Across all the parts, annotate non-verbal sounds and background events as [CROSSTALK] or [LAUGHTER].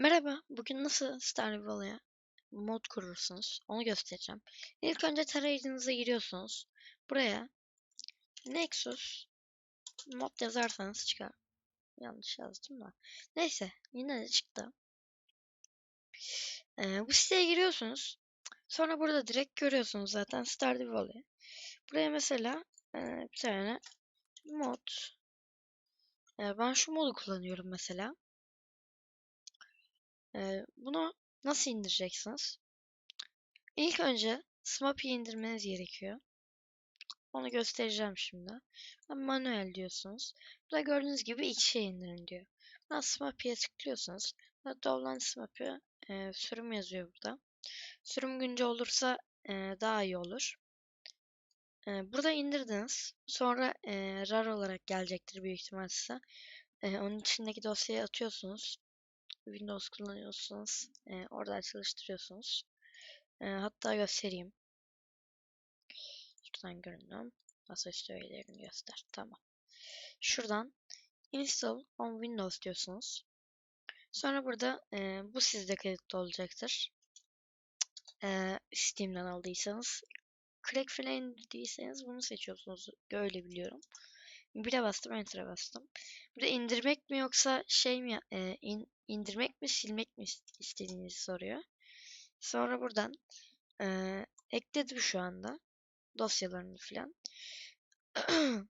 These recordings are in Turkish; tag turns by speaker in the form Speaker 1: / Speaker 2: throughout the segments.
Speaker 1: Merhaba, bugün nasıl Stardew Valley'e mod kurursunuz onu göstereceğim. İlk önce tarayıcınıza giriyorsunuz. Buraya Nexus mod yazarsanız çıkar. Yanlış yazdım da. Neyse, yine de çıktı. Ee, bu siteye giriyorsunuz. Sonra burada direkt görüyorsunuz zaten Stardew Valley. Buraya mesela e, bir tane mod. E, ben şu modu kullanıyorum mesela. Bunu nasıl indireceksiniz? İlk önce Smappy indirmeniz gerekiyor. Onu göstereceğim şimdi. Manuel diyorsunuz. Burada gördüğünüz gibi iki şey indirin diyor. Buradan Smappy'ye tıklıyorsunuz. Download Smappy e, sürüm yazıyor burada. Sürüm güncel olursa e, daha iyi olur. E, burada indirdiniz. Sonra e, RAR olarak gelecektir büyük ihtimal size. E, onun içindeki dosyayı atıyorsunuz. Windows kullanıyorsunuz. E, orada çalıştırıyorsunuz. E, hatta göstereyim. Şuradan görünüm. Masaüstü öğelerini göster. Tamam. Şuradan Install on Windows diyorsunuz. Sonra burada e, bu sizde kayıtlı olacaktır. E, Steam'den aldıysanız. Crack falan değilseniz bunu seçiyorsunuz. Öyle biliyorum. Bire bastım, Enter'a bastım. Burada indirmek mi yoksa şey mi e, in, indirmek mi silmek mi istediğinizi soruyor. Sonra buradan e, ekledim şu anda dosyalarını falan. [CLEARS THROAT]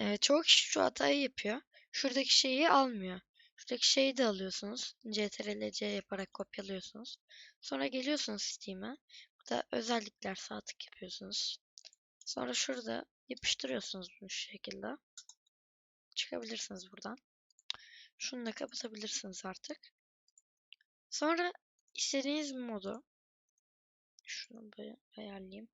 Speaker 1: e, çoğu kişi şu hatayı yapıyor. Şuradaki şeyi almıyor. Şuradaki şeyi de alıyorsunuz. CTRL-C yaparak kopyalıyorsunuz. Sonra geliyorsunuz Steam'e. Burada özellikler sağ tık yapıyorsunuz. Sonra şurada yapıştırıyorsunuz bu şekilde. Çıkabilirsiniz buradan. Şunu da kapatabilirsiniz artık. Sonra istediğiniz modu şunu böyle ayarlayayım.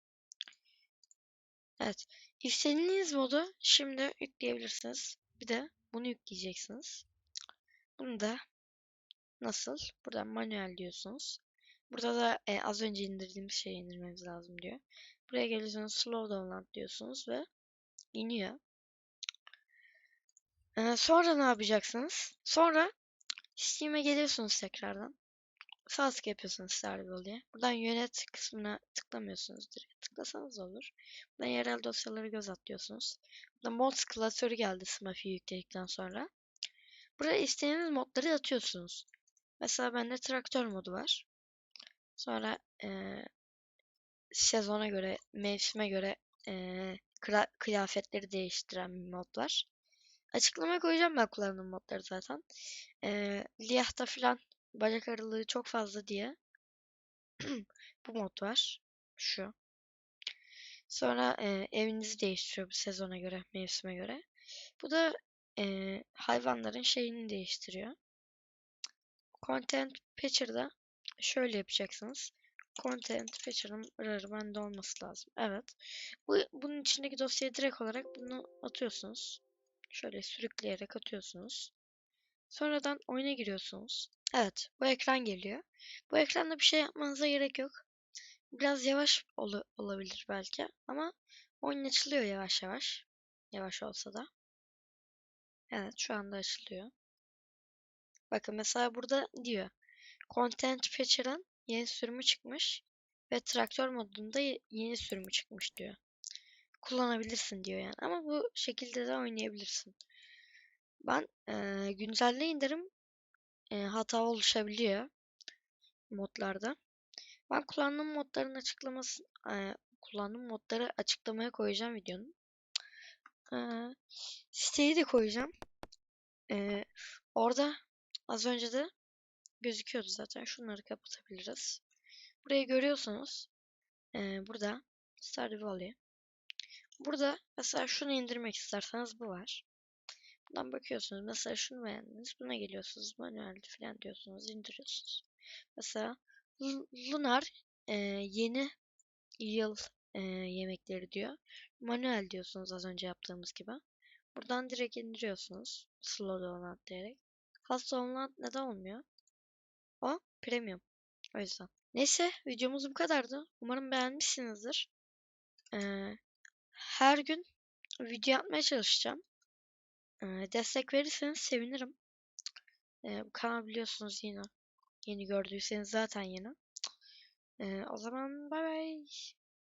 Speaker 1: Evet. İstediğiniz modu şimdi yükleyebilirsiniz. Bir de bunu yükleyeceksiniz. Bunu da nasıl? Buradan manuel diyorsunuz. Burada da e, az önce indirdiğimiz şeyi indirmemiz lazım diyor. Buraya geliyorsunuz slow download diyorsunuz ve iniyor. Ee, sonra ne yapacaksınız? Sonra Steam'e geliyorsunuz tekrardan. Sağ tık yapıyorsunuz Stardew diye. Buradan yönet kısmına tıklamıyorsunuz direkt. Tıklasanız olur. Buradan yerel dosyaları göz atlıyorsunuz. Burada mods klasörü geldi Smaffy yükledikten sonra. Buraya istediğiniz modları atıyorsunuz. Mesela bende traktör modu var. Sonra ee, sezona göre, mevsime göre ee, kıyafetleri değiştiren bir mod var. Açıklamaya koyacağım ben kullandığım modları zaten. Ee, Liah'ta filan bacak aralığı çok fazla diye [CLEARS THROAT] bu mod var. Şu. Sonra e, evinizi değiştiriyor bu sezona göre, mevsime göre. Bu da e, hayvanların şeyini değiştiriyor. Content Patcher'da şöyle yapacaksınız. Content Patcher'ın rarı bende olması lazım. Evet. Bu, bunun içindeki dosyayı direkt olarak bunu atıyorsunuz. Şöyle sürükleyerek atıyorsunuz. Sonradan oyuna giriyorsunuz. Evet, bu ekran geliyor. Bu ekranda bir şey yapmanıza gerek yok. Biraz yavaş ol olabilir belki ama oyun açılıyor yavaş yavaş. Yavaş olsa da. Evet, şu anda açılıyor. Bakın mesela burada diyor. Content Patcher'ın yeni sürümü çıkmış ve traktör modunda yeni sürümü çıkmış diyor kullanabilirsin diyor yani. Ama bu şekilde de oynayabilirsin. Ben e, güncelle indirim e, hata oluşabiliyor modlarda. Ben kullandığım modların açıklaması e, kullandığım modları açıklamaya koyacağım videonun. E, siteyi de koyacağım. E, orada az önce de gözüküyordu zaten. Şunları kapatabiliriz. Burayı görüyorsunuz. E, burada Stardew Valley. Burada mesela şunu indirmek isterseniz bu var. Buradan bakıyorsunuz. Mesela şunu beğendiniz. Buna geliyorsunuz. Manuel falan diyorsunuz. indiriyorsunuz. Mesela Lunar e, yeni yıl e, yemekleri diyor. Manuel diyorsunuz az önce yaptığımız gibi. Buradan direkt indiriyorsunuz. Slow download diyerek. Fast download neden olmuyor? O premium. O yüzden. Neyse videomuz bu kadardı. Umarım beğenmişsinizdir. Ee, her gün video yapmaya çalışacağım. Ee, destek verirseniz sevinirim. Ee, bu kanal biliyorsunuz yeni. Yeni gördüyseniz zaten yeni. Ee, o zaman bay bay.